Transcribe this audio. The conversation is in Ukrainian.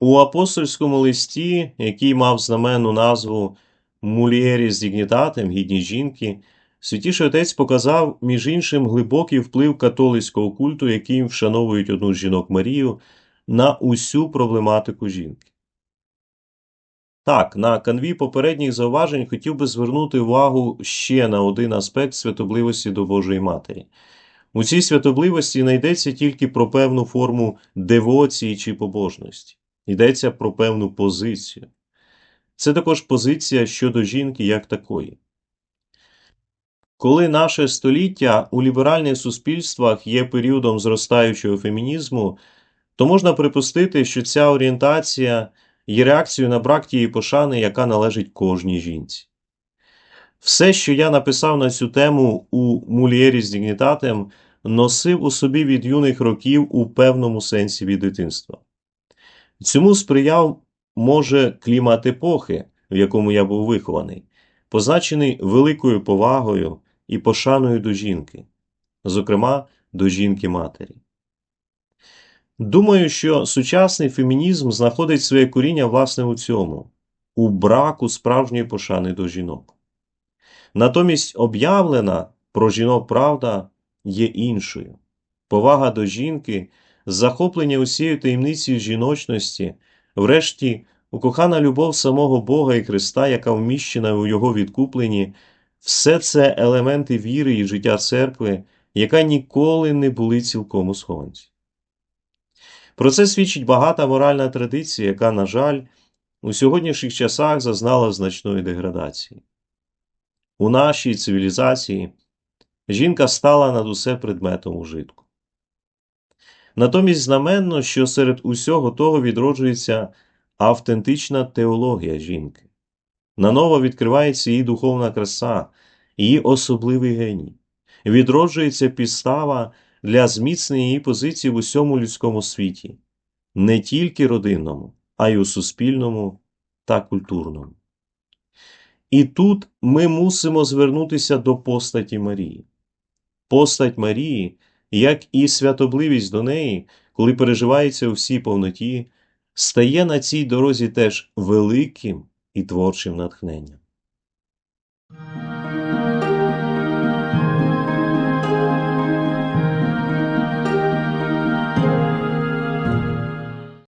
У апостольському листі, який мав знаменну назву Мулієріс Дігнітатем, гідність жінки, святіший отець показав, між іншим, глибокий вплив католицького культу, яким вшановують одну з жінок Марію, на усю проблематику жінки. Так, на канві попередніх зауважень хотів би звернути увагу ще на один аспект святобливості до Божої Матері. У цій святобливості не йдеться тільки про певну форму девоції чи побожності, йдеться про певну позицію. Це також позиція щодо жінки як такої. Коли наше століття у ліберальних суспільствах є періодом зростаючого фемінізму, то можна припустити, що ця орієнтація є реакцією на брак тієї пошани, яка належить кожній жінці. Все, що я написав на цю тему у Мулієрі з Дігнітатем, носив у собі від юних років у певному сенсі від дитинства. Цьому сприяв, може, клімат епохи, в якому я був вихований, позначений великою повагою і пошаною до жінки, зокрема до жінки-матері. Думаю, що сучасний фемінізм знаходить своє коріння власне у цьому, у браку справжньої пошани до жінок. Натомість об'явлена про жінок правда є іншою. Повага до жінки, захоплення усією таємницею жіночності, врешті, укохана любов самого Бога і Христа, яка вміщена у Його відкупленні, все це елементи віри і життя церкви, яка ніколи не були цілком у схованці. Про це свідчить багата моральна традиція, яка, на жаль, у сьогоднішніх часах зазнала значної деградації. У нашій цивілізації жінка стала над усе предметом ужитку. Натомість знаменно, що серед усього того відроджується автентична теологія жінки. Наново відкривається її духовна краса, її особливий геній, відроджується підстава для зміцнення її позиції в усьому людському світі, не тільки родинному, а й у суспільному та культурному. І тут ми мусимо звернутися до постаті Марії. Постать Марії, як і святобливість до неї, коли переживається у всій повноті, стає на цій дорозі теж великим і творчим натхненням.